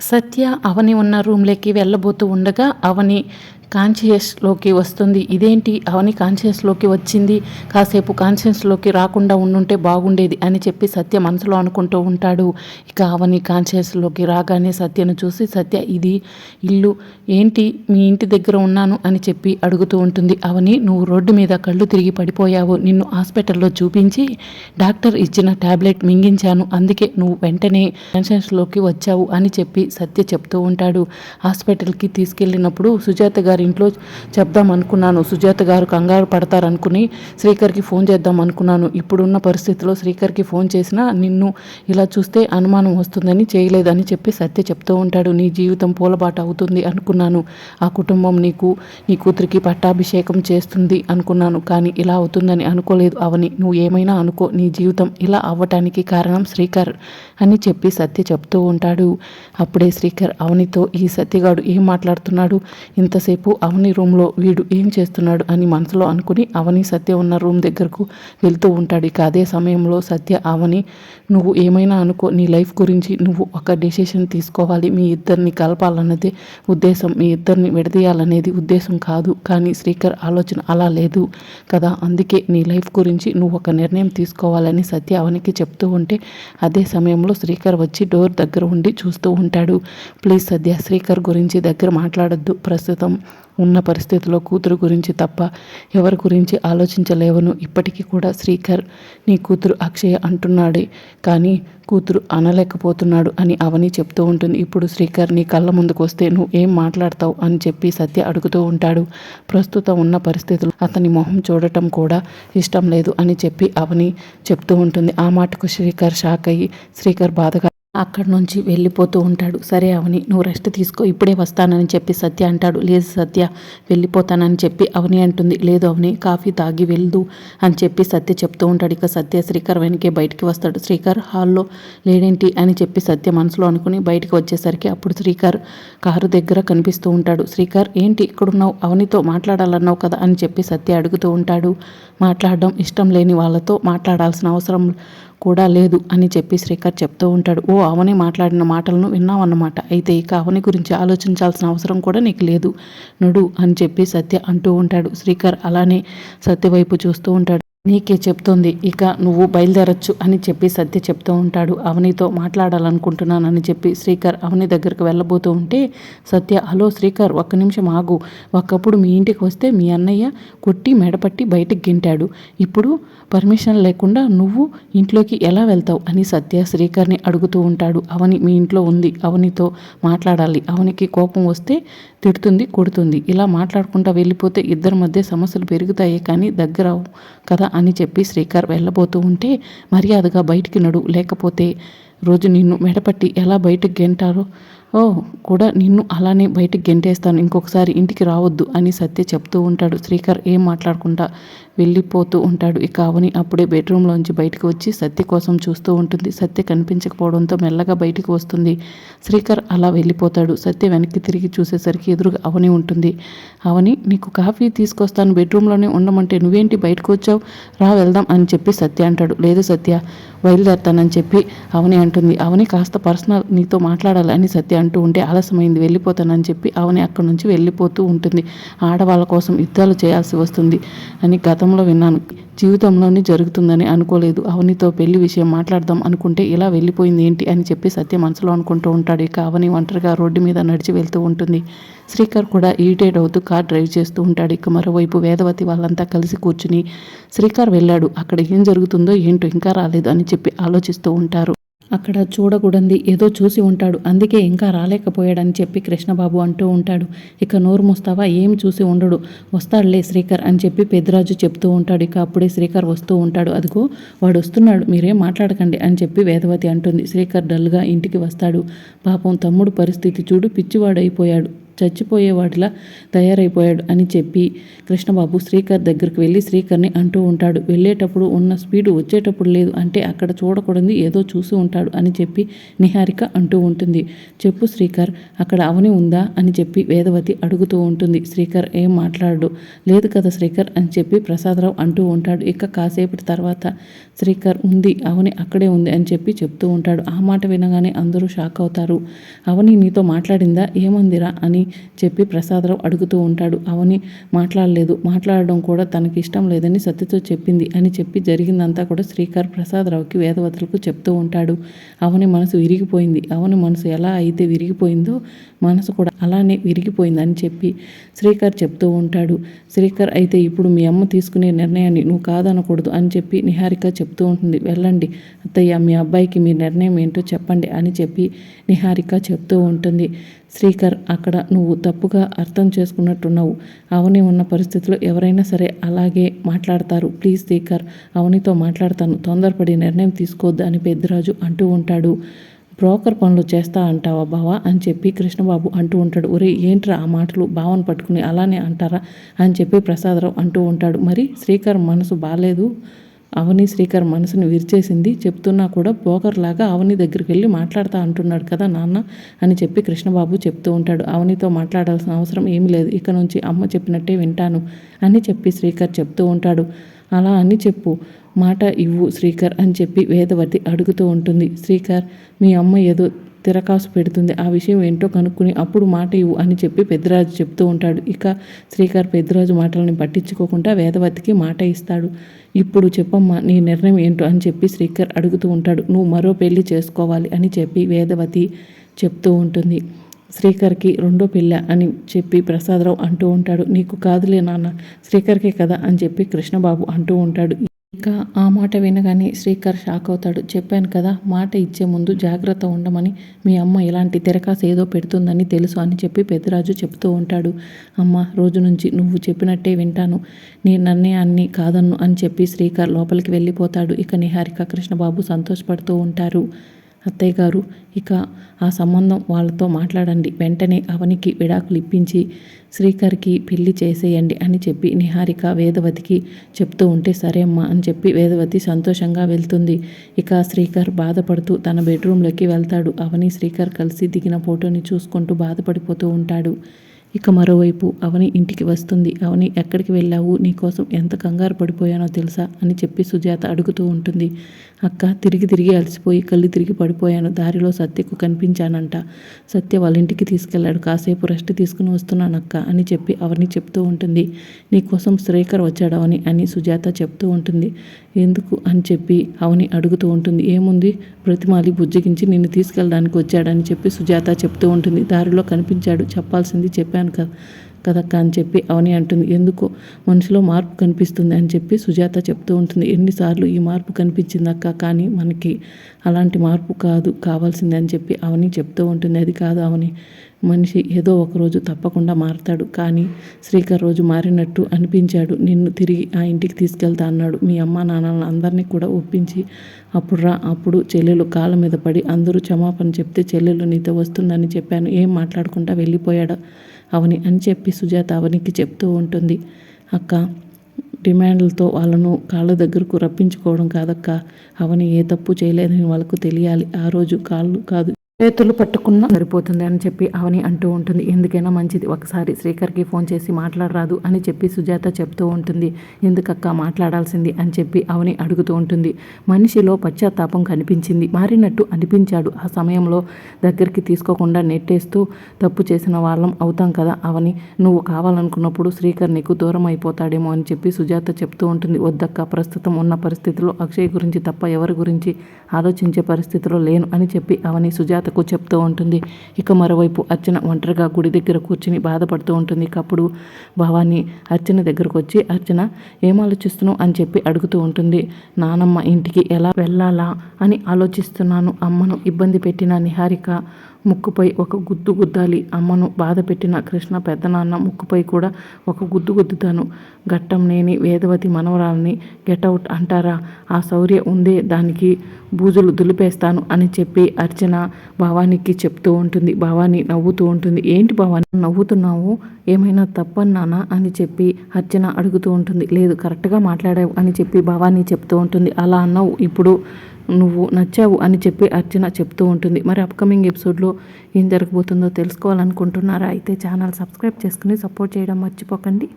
సత్య అవని ఉన్న రూమ్లోకి వెళ్ళబోతూ ఉండగా అవని కాన్షియస్లోకి వస్తుంది. ఇదేంటి? అవని కాన్షియస్లోకి వచ్చింది. కాసేపు కాన్షియస్లోకి రాకుండా ఉండుంటే బాగుండేది అని చెప్పి సత్య మనసులో అనుకుంటూ ఉంటాడు. ఇక అవని కాన్షియస్లోకి రాగానే సత్యను చూసి సత్య ఇది ఇల్లు. ఏంటి? మీ ఇంటి దగ్గర ఉన్నాను అని చెప్పి అడుగుతూ ఉంటుంది. అవని నువ్వు రోడ్డు మీద కళ్ళు తిరిగి పడిపోయావు. నిన్ను హాస్పిటల్లో చూపించి డాక్టర్ ఇచ్చిన టాబ్లెట్ మింగించాను. అందుకే నువ్వు వెంటనే కాన్షియస్లోకి వచ్చావు అని చెప్పి సత్య చెప్తూ ఉంటాడు. హాస్పిటల్కి తీసుకెళ్ళినప్పుడు సుజాత గారి ఇంట్లో చెప్దాం అనుకున్నాను సుజాత గారు కంగారు పడతారనుకుని శ్రీకర్కి ఫోన్ చేద్దాం అనుకున్నాను ఇప్పుడున్న పరిస్థితిలో శ్రీకర్కి ఫోన్ చేసినా నిన్ను ఇలా చూస్తే అనుమానం వస్తుందని చేయలేదని చెప్పి సత్య చెప్తూ ఉంటాడు. నీ జీవితం పూలబాట అవుతుంది అనుకున్నాను. ఆ కుటుంబం నీకు నీ కూతురికి పట్టాభిషేకం చేస్తుంది అనుకున్నాను. కానీ ఇలా అవుతుందని అనుకోలేదు అవని. నువ్వు ఏమైనా అనుకో. నీ జీవితం ఇలా అవ్వటానికి కారణం శ్రీకర్ అని చెప్పి సత్య చెప్తూ ఉంటాడు. అప్పుడే శ్రీకర్ అవనితో ఈ సత్యగాడు ఏం మాట్లాడుతున్నాడు? ఇంతసేపు అవని రూమ్లో వీడు ఏం చేస్తున్నాడు అని మనసులో అనుకుని అవని సత్య ఉన్న రూమ్ దగ్గరకు వెళ్తూ ఉంటాడు. ఇక అదే సమయంలో సత్య అవని నువ్వు ఏమైనా అనుకో నీ లైఫ్ గురించి నువ్వు ఒక డెసిషన్ తీసుకోవాలి. మీ ఇద్దరిని కలపాలన్నదే ఉద్దేశం. మీ ఇద్దరిని విడదీయాలనేది ఉద్దేశం కాదు. కానీ శ్రీకర్ ఆలోచన అలా లేదు కదా. అందుకే నీ లైఫ్ గురించి నువ్వు ఒక నిర్ణయం తీసుకోవాలని సత్య అవనికి చెప్తూ ఉంటే అదే సమయంలో శ్రీకర్ వచ్చి డోర్ దగ్గర ఉండి చూస్తూ ఉంటాడు. ప్లీజ్ సద్య శ్రీకర్ గురించి దగ్గర మాట్లాడొద్దు. ప్రస్తుతం ఉన్న పరిస్థితిలో కూతురు గురించి తప్ప ఎవరి గురించి ఆలోచించలేవను. ఇప్పటికీ కూడా శ్రీకర్ నీ కూతురు అక్షయ అంటున్నాడే కానీ కూతురు అనలేకపోతున్నాడు అని అవని చెప్తూ ఉంటుంది. ఇప్పుడు శ్రీకర్ నీ కళ్ళ ముందుకు వస్తే నువ్వు ఏం మాట్లాడతావు అని చెప్పి సత్య అడుగుతూ ఉంటాడు. ప్రస్తుతం ఉన్న పరిస్థితులు అతని మొహం చూడటం కూడా ఇష్టం లేదు అని చెప్పి అవని చెప్తూ ఉంటుంది. ఆ మాటకు శ్రీకర్ షాక్ అయ్యి శ్రీకర్ బాధగా అక్కడి నుంచి వెళ్ళిపోతూ ఉంటాడు. సరే అవని నువ్వు రెస్ట్ తీసుకో ఇప్పుడే వస్తానని చెప్పి సత్య అంటాడు. లేదు సత్య వెళ్ళిపోతానని చెప్పి అవని అంటుంది. లేదు అవని కాఫీ తాగి వెళ్దు అని చెప్పి సత్య చెప్తూ ఉంటాడు. ఇక సత్య శ్రీకర్ వెనకే బయటికి వస్తాడు. శ్రీకర్ హాల్లో లేడేంటి అని చెప్పి సత్య మనసులో అనుకుని బయటికి వచ్చేసరికి అప్పుడు శ్రీకర్ కారు దగ్గర కనిపిస్తూ ఉంటాడు. శ్రీకర్ ఏంటి ఇక్కడున్నావు? అవనితో మాట్లాడాలన్నావు కదా అని చెప్పి సత్య అడుగుతూ ఉంటాడు. మాట్లాడడం ఇష్టం లేని వాళ్ళతో మాట్లాడాల్సిన అవసరం కూడా లేదు అని చెప్పి శ్రీకర్ చెప్తూ ఉంటాడు. ఓ అవని మాట్లాడిన మాటలను విన్నావన్నమాట. అయితే ఇక అవని గురించి ఆలోచించాల్సిన అవసరం కూడా నీకు లేదు. నడు అని చెప్పి సత్య అంటూ ఉంటాడు. శ్రీకర్ అలానే సత్య వైపు చూస్తూ ఉంటాడు. నీకే చెప్తోంది. ఇక నువ్వు బయలుదేరచ్చు అని చెప్పి సత్య చెప్తూ ఉంటాడు. అవనితో మాట్లాడాలనుకుంటున్నానని చెప్పి శ్రీకర్ అవని దగ్గరకు వెళ్ళబోతూ ఉంటే సత్య హలో శ్రీకర్ ఒక్క నిమిషం ఆగు. ఒకప్పుడు మీ ఇంటికి వస్తే మీ అన్నయ్య కొట్టి మెడపట్టి బయటికి గింటాడు. ఇప్పుడు పర్మిషన్ లేకుండా నువ్వు ఇంట్లోకి ఎలా వెళ్తావు? అని సత్య శ్రీకర్ని అడుగుతూ ఉంటాడు. అవని మీ ఇంట్లో ఉంది. అవనితో మాట్లాడాలి. అవనికి కోపం వస్తే తిడుతుంది కొడుతుంది. ఇలా మాట్లాడుకుంటా వెళ్ళిపోతే ఇద్దరి మధ్య సమస్యలు పెరుగుతాయి కానీ దగ్గర కదా అని చెప్పి శ్రీకర్ వెళ్ళబోతూ ఉంటే మర్యాదగా బయటికి నడు. లేకపోతే రోజు నిన్ను మెడపట్టి ఎలా బయటకు గెంటారో? ఓ కూడా నిన్ను అలానే బయటకు గెంటేస్తాను. ఇంకొకసారి ఇంటికి రావద్దు అని సత్య చెప్తూ ఉంటాడు. శ్రీకర్ ఏం మాట్లాడకుండా వెళ్ళిపోతూ ఉంటాడు. ఇక అవని అప్పుడే బెడ్రూమ్లోంచి బయటకు వచ్చి సత్య కోసం చూస్తూ ఉంటుంది. సత్య కనిపించకపోవడంతో మెల్లగా బయటికి వస్తుంది. శ్రీకర్ అలా వెళ్ళిపోతాడు. సత్య వెనక్కి తిరిగి చూసేసరికి ఎదురుగా అవని ఉంటుంది. అవని నీకు కాఫీ తీసుకొస్తాను. బెడ్రూమ్లోనే ఉండమంటే నువ్వేంటి బయటకు వచ్చావు? రా వెళ్దాం అని చెప్పి సత్య అంటాడు. లేదు సత్య బయలుదేరుతానని చెప్పి అవని అంటుంది. అవని కాస్త పర్సనల్ నీతో మాట్లాడాలి అని సత్య అంటూ ఉంటే ఆలస్యమైంది. వెళ్ళిపోతానని చెప్పి అవని అక్కడి నుంచి వెళ్ళిపోతూ ఉంటుంది. ఆడవాళ్ళ కోసం యుద్ధాలు చేయాల్సి వస్తుంది అని గతం గతంలో విన్నాను. జీవితంలోనే జరుగుతుందని అనుకోలేదు. అవనితో పెళ్ళి విషయం మాట్లాడదాం అనుకుంటే ఇలా వెళ్ళిపోయింది ఏంటి అని చెప్పి సత్య మనసులో అనుకుంటూ ఉంటాడు. ఇక అవని ఒంటరిగా రోడ్డు మీద నడిచి వెళ్తూ ఉంటుంది. శ్రీకర్ కూడా ఇరిటేట్ అవుతూ కార్ డ్రైవ్ చేస్తూ ఉంటాడు. ఇక మరోవైపు వేదవతి వాళ్ళంతా కలిసి కూర్చుని శ్రీకర్ వెళ్ళాడు. అక్కడ ఏం జరుగుతుందో ఏంటో ఇంకా రాలేదు అని చెప్పి ఆలోచిస్తూ ఉంటారు. అక్కడ చూడకూడంది ఏదో చూసి ఉంటాడు. అందుకే ఇంకా రాలేకపోయాడని చెప్పి కృష్ణబాబు అంటూ ఉంటాడు. ఇక నోరు మూస్తావా? ఏం చూసి ఉండడు. వస్తాడులే శ్రీకర్ అని చెప్పి పెద్దరాజు చెప్తూ ఉంటాడు. ఇక అప్పుడే శ్రీకర్ వస్తూ ఉంటాడు. అదిగో వాడు వస్తున్నాడు మీరేం మాట్లాడకండి అని చెప్పి వేదవతి అంటుంది. శ్రీకర్ డల్గా ఇంటికి వస్తాడు. పాపం తమ్ముడు పరిస్థితి చూడు పిచ్చివాడైపోయాడు. చచ్చిపోయేవాడిలా తయారైపోయాడు అని చెప్పి కృష్ణబాబు శ్రీకర్ దగ్గరికి వెళ్ళి శ్రీకర్ని అంటూ ఉంటాడు. వెళ్ళేటప్పుడు ఉన్న స్పీడు వచ్చేటప్పుడు లేదు అంటే అక్కడ చూడకూడదు ఏదో చూసి ఉంటాడు అని చెప్పి నిహారిక అంటూ ఉంటుంది. చెప్పు శ్రీకర్ అక్కడ అవని ఉందా అని చెప్పి వేదవతి అడుగుతూ ఉంటుంది. శ్రీకర్ ఏం మాట్లాడు? లేదు కదా శ్రీకర్ అని చెప్పి ప్రసాదరావు అంటూ ఉంటాడు. ఇక కాసేపటి తర్వాత శ్రీకర్ ఉంది అవని అక్కడే ఉంది అని చెప్పి చెప్తూ ఉంటాడు. ఆ మాట వినగానే అందరూ షాక్ అవుతారు. అవని నీతో మాట్లాడిందా? ఏమందిరా? అని చెప్పి ప్రసాదరావు అడుగుతూ ఉంటాడు. అవని మాట్లాడలేదు. మాట్లాడడం కూడా తనకి ఇష్టం లేదని సత్యతో చెప్పింది అని చెప్పి జరిగిందంతా కూడా శ్రీకర్ ప్రసాదరావుకి వేదవతులకు చెప్తూ ఉంటాడు. అవని మనసు విరిగిపోయింది. అవని మనసు ఎలా అయితే విరిగిపోయిందో మనసు కూడా అలానే విరిగిపోయింది అని చెప్పి శ్రీకర్ చెప్తూ ఉంటాడు. శ్రీకర్ అయితే ఇప్పుడు మీ అమ్మ తీసుకునే నిర్ణయాన్ని నువ్వు కాదనకూడదు అని చెప్పి నిహారిక చెప్తూ ఉంటుంది వెళ్ళండి. అత్తయ్య మీ అబ్బాయికి మీ నిర్ణయం ఏంటో చెప్పండి అని చెప్పి నిహారిక చెప్తూ ఉంటుంది. శ్రీకర్ అక్కడ నువ్వు తప్పుగా అర్థం చేసుకున్నట్టున్నావు. అవని ఉన్న పరిస్థితిలో ఎవరైనా సరే అలాగే మాట్లాడతారు. ప్లీజ్ శ్రీకర్ అవనితో మాట్లాడతాను. తొందరపడి నిర్ణయం తీసుకోవద్దు అని పెద్దరాజు అంటూ ఉంటాడు. బ్రోకర్ పనులు చేస్తా అంటావా బావా? అని చెప్పి కృష్ణబాబు అంటూ ఉంటాడు. ఒరే ఏంట్రా ఆ మాటలు? బావని పట్టుకుని అలానే అంటారా? అని చెప్పి ప్రసాదరావు అంటూ ఉంటాడు. మరి శ్రీకర్ మనసు బాగాలేదు అవని శ్రీకర్ మనసుని విరిచేసింది. చెప్తున్నా కూడా పోకర్లాగా లాగా అవని దగ్గరికి వెళ్ళి మాట్లాడతా అంటున్నాడు కదా నాన్న అని చెప్పి కృష్ణబాబు చెప్తూ ఉంటాడు. అవనితో మాట్లాడాల్సిన అవసరం ఏమీ లేదు. ఇక నుంచి అమ్మ చెప్పినట్టే వింటాను అని చెప్పి శ్రీకర్ చెప్తూ ఉంటాడు. అలా అని చెప్పు. మాట ఇవ్వు శ్రీకర్ అని చెప్పి వేదవతి అడుగుతూ ఉంటుంది. శ్రీకర్ మీ అమ్మ ఏదో తిరకాసు పెడుతుంది. ఆ విషయం ఏంటో కనుక్కుని అప్పుడు మాట ఇవ్వు అని చెప్పి పెద్దరాజు చెప్తూ ఉంటాడు. ఇక శ్రీకర్ పెద్దరాజు మాటలని పట్టించుకోకుండా వేదవతికి మాట ఇస్తాడు. ఇప్పుడు చెప్పమ్మా నీ నిర్ణయం ఏంటో అని చెప్పి శ్రీకర్ అడుగుతూ ఉంటాడు. నువ్వు మరో పెళ్ళి చేసుకోవాలి అని చెప్పి వేదవతి చెప్తూ ఉంటుంది. శ్రీకర్కి రెండో పిల్ల అని చెప్పి ప్రసాదరావు అంటూ ఉంటాడు. నీకు కాదులే నాన్న శ్రీకర్కే కదా అని చెప్పి కృష్ణబాబు అంటూ ఉంటాడు. ఇక ఆ మాట వినగానే శ్రీకర్ షాక్ అవుతాడు. చెప్పాను కదా మాట ఇచ్చే ముందు జాగ్రత్త ఉండమని మీ అమ్మ ఇలాంటి తెరకాసు ఏదో పెడుతుందని తెలుసు అని చెప్పి పెద్దరాజు చెప్తూ ఉంటాడు. అమ్మ రోజు నుంచి నువ్వు చెప్పినట్టే వింటాను. నీ నిర్ణయాన్ని కాదన్ను అని చెప్పి శ్రీకర్ లోపలికి వెళ్ళిపోతాడు. ఇక నిహారిక కృష్ణబాబు సంతోషపడుతూ ఉంటారు. అత్తయ్య గారు ఇక ఆ సంబంధం వాళ్ళతో మాట్లాడండి. వెంటనే అవనికి విడాకులు ఇప్పించి శ్రీకర్కి పెళ్ళి చేసేయండి అని చెప్పి నిహారిక వేదవతికి చెప్తూ ఉంటే సరే అమ్మా అని చెప్పి వేదవతి సంతోషంగా వెళ్తుంది. ఇక శ్రీకర్ బాధపడుతూ తన బెడ్రూమ్లోకి వెళ్తాడు. అవని శ్రీకర్ కలిసి దిగిన ఫోటోని చూసుకుంటూ బాధపడిపోతూ ఉంటాడు. ఇక మరోవైపు అవని ఇంటికి వస్తుంది. అవని ఎక్కడికి వెళ్ళావు? నీకోసం ఎంత కంగారు పడిపోయానో తెలుసా? అని చెప్పి సుజాత అడుగుతూ ఉంటుంది. అక్క తిరిగి తిరిగి అలసిపోయి కళ్ళు తిరిగి పడిపోయాను. దారిలో సత్యకు కనిపించానంట. సత్య వాళ్ళ ఇంటికి తీసుకెళ్ళాడు కాసేపు రెస్ట్ తీసుకుని వస్తున్నాను అక్క అని చెప్పి అవని చెప్తూ ఉంటుంది. నీకోసం శ్రేఖర్ వచ్చాడు అవని అని సుజాత చెప్తూ ఉంటుంది. ఎందుకు? అని చెప్పి అవని అడుగుతూ ఉంటుంది. ఏముంది? ప్రతిమాలి బుజ్జగించి నిన్ను తీసుకెళ్ళడానికి వచ్చాడని చెప్పి సుజాత చెప్తూ ఉంటుంది. దారిలో కనిపించాడు. చెప్పాల్సింది చెప్పాను. కదా కదక్క అని చెప్పి అవని అంటుంది. ఎందుకు మనిషిలో మార్పు కనిపిస్తుంది అని చెప్పి సుజాత చెప్తూ ఉంటుంది. ఎన్నిసార్లు ఈ మార్పు కనిపించిందక్క కానీ మనకి అలాంటి మార్పు కాదు కావాల్సింది అని చెప్పి అవని చెప్తూ ఉంటుంది. అది కాదు అవని. మనిషి ఏదో ఒకరోజు తప్పకుండా మారతాడు. కానీ శ్రీకర్ రోజు మారినట్టు అనిపించాడు. నిన్ను తిరిగి ఆ ఇంటికి తీసుకెళ్తా అన్నాడు. మీ అమ్మ నాన్నలను అందరినీ కూడా ఒప్పించి అప్పుడు రా అప్పుడు చెల్లెలు కాళ్ళ మీద పడి అందరూ క్షమాపణ చెప్తే చెల్లెలు నీతో వస్తుందని చెప్పాను. ఏం మాట్లాడకుండా వెళ్ళిపోయాడు? అవని అని చెప్పి సుజాత అవనికి చెప్తూ ఉంటుంది. అక్క డిమాండ్లతో వాళ్ళను కాళ్ళ దగ్గరకు రప్పించుకోవడం కాదక్క. అవని ఏ తప్పు చేయలేదని వాళ్ళకు తెలియాలి. ఆ రోజు కాళ్ళు కాదు చేతులు పట్టుకున్నా సరిపోతుంది అని చెప్పి అవని అంటూ ఉంటుంది. ఎందుకైనా మంచిది. ఒకసారి శ్రీకర్కి ఫోన్ చేసి మాట్లాడరాదు అని చెప్పి సుజాత చెప్తూ ఉంటుంది. ఎందుకక్క మాట్లాడాల్సింది అని చెప్పి అవని అడుగుతూ ఉంటుంది. మనిషిలో పశ్చాత్తాపం కనిపించింది. మారినట్టు అనిపించాడు. ఆ సమయంలో దగ్గరికి తీసుకోకుండా నెట్టేస్తూ తప్పు చేసిన వాళ్ళం అవుతాం కదా అవని. నువ్వు కావాలనుకున్నప్పుడు శ్రీకర్ నీకు దూరం అయిపోతాడేమో అని చెప్పి సుజాత చెప్తూ ఉంటుంది. వద్దక్క ప్రస్తుతం ఉన్న పరిస్థితిలో అక్షయ్ గురించి తప్ప ఎవరి గురించి ఆలోచించే పరిస్థితిలో లేను అని చెప్పి అవని సుజాత భర్తకు చెప్తూ ఉంటుంది. ఇక మరోవైపు అర్చన ఒంటరిగా గుడి దగ్గర కూర్చుని బాధపడుతూ ఉంటుంది. అప్పుడు భవాని అర్చన దగ్గరకు వచ్చి అర్చన ఏం ఆలోచిస్తున్నావు? అని చెప్పి అడుగుతూ ఉంటుంది. నానమ్మ ఇంటికి ఎలా వెళ్ళాలా? అని ఆలోచిస్తున్నాను. అమ్మను ఇబ్బంది పెట్టిన నిహారిక ముక్కుపై ఒక గుద్దు గుద్దాలి. అమ్మను బాధ పెట్టిన కృష్ణ పెద్దనాన్న ముక్కుపై కూడా ఒక గుద్దు గుద్దుతాను. ఘట్టం నేని వేదవతి మనవరాలని గెటౌట్ అంటారా? ఆ శౌర్య ఉందే దానికి బూజులు దులిపేస్తాను అని చెప్పి అర్చన భావానికి చెప్తూ ఉంటుంది. భావాని నవ్వుతూ ఉంటుంది. ఏంటి భావాని నవ్వుతున్నావు? ఏమైనా తప్పన్నానా? అని చెప్పి అర్చన అడుగుతూ ఉంటుంది. లేదు కరెక్ట్గా మాట్లాడావు అని చెప్పి భావాని చెప్తూ ఉంటుంది. అలా అన్నావు ఇప్పుడు నువ్వు నచ్చావు అని చెప్పి అర్చన చెప్తూ ఉంటుంది. మరి అప్కమింగ్ ఎపిసోడ్లో ఏం జరగబోతుందో తెలుసుకోవాలనుకుంటున్నారా? అయితే ఛానల్ సబ్స్క్రైబ్ చేసుకుని సపోర్ట్ చేయడం మర్చిపోకండి.